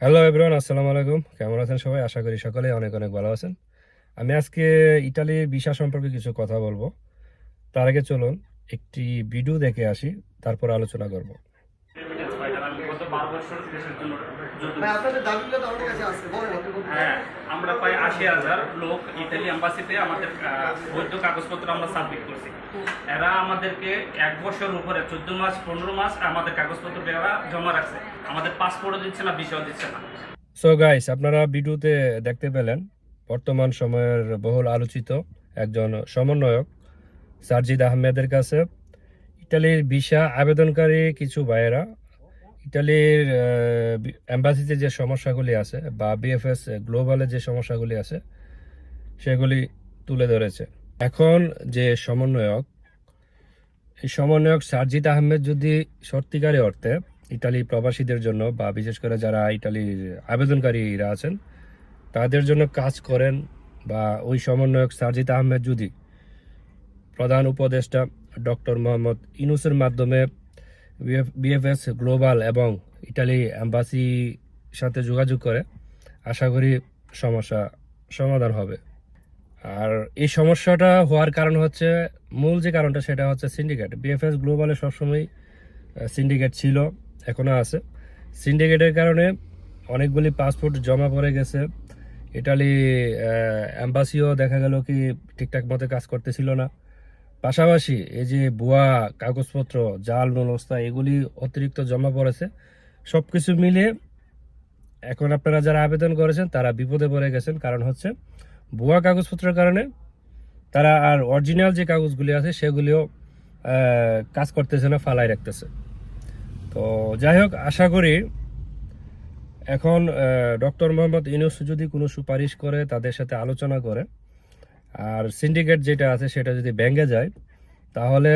Hello everyone আসসালামু আলাইকুম। কেমন আছেন সবাই? আশা করি সকলে অনেক অনেক ভালো আছেন। আমি আজকে ইটালির বিশা সম্পর্কে কিছু কথা বলব। তার আগে চলুন একটি ভিডিও দেখে আসি, তারপর আলোচনা করব। গত বারো বছর দেশের জন্য। হ্যাঁ আমরা প্রায় আশি হাজার লোক ইতালি এম্বাসিতে আমাদের বৈধ কাগজপত্র আমরা সাবমিট করছি। এরা আমাদেরকে এক বছর উপরে চোদ্দ মাস পনেরো মাস আমাদের কাগজপত্র এরা জমা রাখছে। আমাদের পাসপোর্টও দিচ্ছে না ভিসাও দিচ্ছে না। সো গাইস আপনারা ভিডিওতে দেখতে পেলেন বর্তমান সময়ের বহুল আলোচিত একজন সমন্বয়ক সারজিদ আহমেদের কাছে। ইটালির ভিসা আবেদনকারী কিছু ভাইয়েরা ইটালির এম্বাসিতে যে সমস্যাগুলি আছে বা বিএফএস গ্লোবালে যে সমস্যাগুলি আছে, সেগুলি তুলে ধরেছে। এখন যে সমন্বয়ক, এই সমন্বয়ক সারজিদ আহমেদ যদি সত্যিকারে অর্থে ইটালি প্রবাসীদের জন্য বা বিশেষ করে যারা ইটালির আবেদনকারীরা আছেন, তাদের জন্য কাজ করেন বা ওই সমন্বয়ক সারজিদ আহমেদ যদি প্রধান উপদেষ্টা ডক্টর মোহাম্মদ ইনুসের মাধ্যমে বিএফএস গ্লোবাল এবং ইটালি অ্যাম্বাসি সাথে যোগাযোগ করে। আশা করি সমস্যা সমাধান হবে। আর এই সমস্যাটা হওয়ার কারণ হচ্ছে, মূল যে কারণটা সেটা হচ্ছে সিন্ডিকেট বিএফএস গ্লোবালে সবসময় সিন্ডিকেট ছিল, এখনও আছে। সিন্ডিকেটের কারণে অনেকগুলি পাসপোর্ট জমা পড়ে গেছে। ইটালি অ্যাম্বাসিও দেখা গেল কি ঠিকঠাক মতো কাজ করতেছিল না। পাশাপাশি এই যে ভুয়া কাগজপত্র, জাল, নলস্তা, এগুলি অতিরিক্ত জমা পড়েছে। সব কিছু মিলিয়ে এখন আপনারা যারা আবেদন করেছেন, তারা বিপদে পড়ে গেছেন। কারণ হচ্ছে ভুয়া কাগজপত্রের কারণে তারা আর অরিজিনাল যে কাগজগুলি আছে, সেগুলিও কাজ করতেছে না, ফালাই রাখতেছে। তো যাই হোক, আশা করি এখন ডক্টর মোহাম্মদ ইউনুস যদি কোনো সুপারিশ করে, তাদের সাথে আলোচনা করে আর সিন্ডিকেট যেটা আছে সেটা যদি ব্যাঙ্গে যায়, তাহলে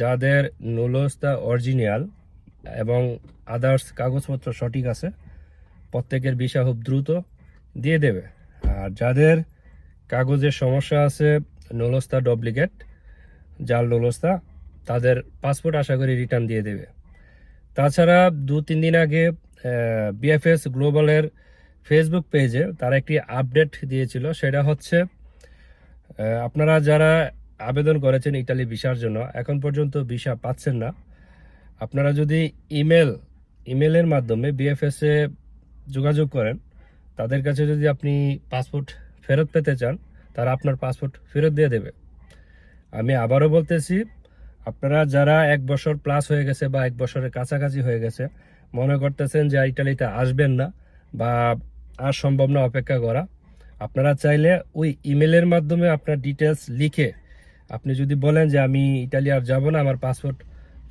যাদের নুলস্তা অরিজিনাল এবং আদার্স কাগজপত্র সঠিক আছে, প্রত্যেকের বিষয় খুব দ্রুত দিয়ে দেবে। আর যাদের কাগজের সমস্যা আছে নলস্তা ডুপ্লিকেট জাল নলস্তা তাদের পাসপোর্ট আশা করি রিটার্ন দিয়ে দেবে। তাছাড়া দু তিন দিন আগে বিএফএস গ্লোবালের ফেসবুক পেজে তারা একটি আপডেট দিয়েছিল, সেটা হচ্ছে আপনারা যারা আবেদন করেছেন ইটালি ভিসার জন্য, এখন পর্যন্ত ভিসা পাচ্ছেন না। আপনারা যদি ইমেল, ইমেলের মাধ্যমে বিএফএস যোগাযোগ করেন, তাদের কাছে যদি আপনি পাসপোর্ট ফেরত পেতে চান, তারা আপনার পাসপোর্ট ফেরত দিয়ে দেবে। আমি আবারও বলতেছি, আপনারা যারা এক বছর প্লাস হয়ে গেছে বা এক বছরের কাছাকাছি হয়ে গেছে, মনে করতেছেন যে ইটালিতে আসবেন না বা আর সম্ভব না অপেক্ষা করা আপনারা চাইলে ওই ইমেলের মাধ্যমে আপনার ডিটেলস লিখে আপনি যদি বলেন যে আমি ইটালি আর যাব না, আমার পাসপোর্ট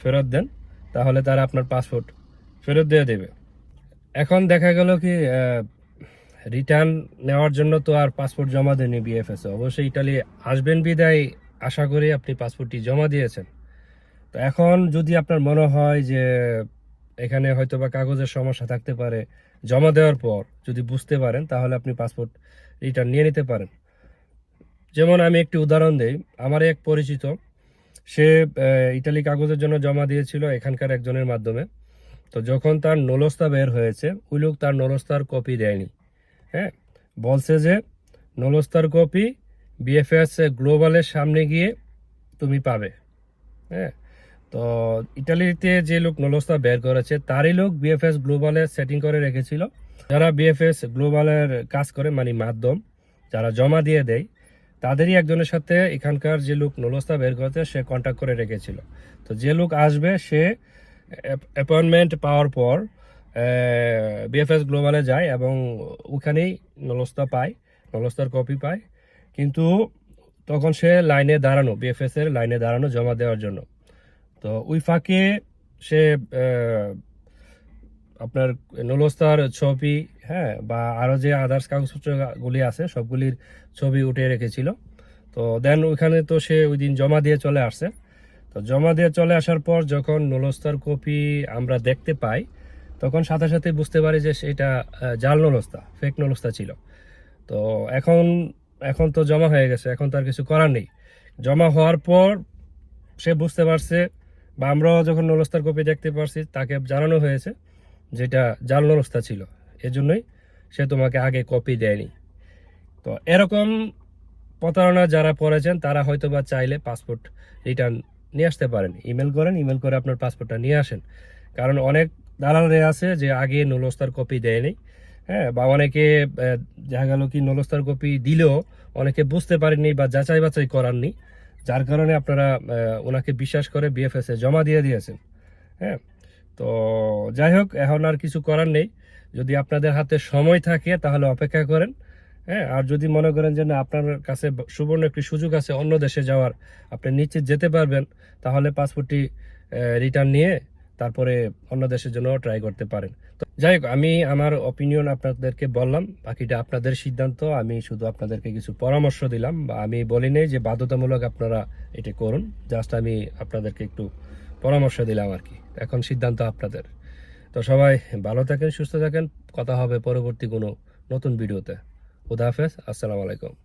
ফেরত দেন, তাহলে তারা আপনার পাসপোর্ট ফেরত দিয়ে দেবে। এখন দেখা গেল কি রিটার্ন নেওয়ার জন্য তো আর পাসপোর্ট জমা দেননি বিএফএস অবশ্যই ইটালি আসবেন বিদায়। আশা করি আপনি পাসপোর্টটি জমা দিয়েছেন। তো এখন যদি আপনার মনে হয় যে এখানে হয়তো বা কাগজের সমস্যা থাকতে পারে জমা দেওয়ার পর যদি বুঝতে পারেন, তাহলে আপনি পাসপোর্ট রিটার্ন নিয়ে নিতে পারেন। যেমন আমি একটি উদাহরণ দেই, আমার এক পরিচিত, সে ইটালি কাগজের জন্য জমা দিয়েছিল এখানকার একজনের মাধ্যমে। তো যখন তার নলস্তা বের হয়েছে, ওই লোক তার নলস্তার কপি দেয়নি। হ্যাঁ বলছে যে, নলস্তার কপি বিএফএস গ্লোবালের সামনে গিয়ে তুমি পাবে। হ্যাঁ তো ইটালিতে যে লোক নলস্তা বের করেছে, তারই লোক বিএফএস গ্লোবালে সেটিং করে রেখেছিল। যারা বিএফএস গ্লোবালের কাজ করে মানে মাধ্যম, যারা জমা দিয়ে দেয়, তাদেরই একজনের সাথে এখানকার যে লোক নলস্তা বের করতে সে কন্ট্যাক্ট করে রেখেছিল। তো যে লোক আসবে, সে অ্যাপয়েন্টমেন্ট পাওয়ার পর বিএফএস গ্লোবালে যায় এবং ওখানেই নলস্তা পায় নলস্তার কপি পায়। কিন্তু তখন সে লাইনে দাঁড়ানো বিএফএস এর লাইনে দাঁড়ানো জমা দেওয়ার জন্য। তো ওই ফাঁকে সে আপনার নলস্তার ছবি হ্যাঁ বা আরও যে আদার্স কাগজপত্রগুলি আছে, সবগুলির ছবি উঠে রেখেছিল। তো দেন ওইখানে তো সে ওই দিন জমা দিয়ে চলে আসছে। তো জমা দিয়ে চলে আসার পর যখন নলস্তার কপি আমরা দেখতে পাই, তখন সাথে সাথে বুঝতে পারি যে সেটা জাল নলস্তা ফেক নলস্তা ছিল। তো এখন এখন তো জমা হয়ে গেছে, এখন তার কিছু করার নেই। জমা হওয়ার পর সে বুঝতে পারছে বা আমরাও যখন নলস্তার কপি দেখতে পারছি, তাকে জানানো হয়েছে যেটা জাল নলস্তা ছিল। এজন্যই সে তোমাকে আগে কপি দেয়নি। তো এরকম প্রতারণা যারা পড়েছেন তারা হয়তো বা চাইলে পাসপোর্ট রিটার্ন নিয়ে আসতে পারেন। ইমেল করেন, ইমেল করে আপনার পাসপোর্টটা নিয়ে আসেন। কারণ অনেক দালালরে আছে যে আগে নুলস্তার কপি দেয়নি হ্যাঁ বা অনেকে দেখা গেল কি নলস্তার কপি দিলেও অনেকে বুঝতে পারেননি বা যাচাই বাছাই করাননি। যার কারণে আপনারা ওনাকে বিশ্বাস করে বিএফএস এ জমা দিয়ে দিয়েছেন। হ্যাঁ? তো যাই হোক, এখন আর কিছু করার নেই। যদি আপনাদের হাতে সময় থাকে, তাহলে অপেক্ষা করেন। হ্যাঁ? আর যদি মনে করেন যে না, আপনার কাছে সুবর্ণ একটি সুযোগ আছে অন্য দেশে যাওয়ার, আপনি নিশ্চিত যেতে পারবেন, তাহলে পাসপোর্টটি রিটার্ন নিয়ে তারপরে অন্য দেশের জন্য ট্রাই করতে পারেন। তো যাই হোক, আমি আমার অপিনিয়ন আপনাদেরকে বললাম, বাকিটা আপনাদের সিদ্ধান্ত, আমি শুধু আপনাদেরকে কিছু পরামর্শ দিলাম বা আমি বলি নাই যে বাধ্যতামূলক আপনারা এটা করুন জাস্ট আমি আপনাদেরকে একটু পরামর্শ দিলাম আর কি। এখন সিদ্ধান্ত আপনাদের। তো সবাই ভালো থাকেন, সুস্থ থাকেন, কথা হবে পরবর্তী কোনো নতুন ভিডিওতে। খুদা হাফেজ, আসসালামু আলাইকুম।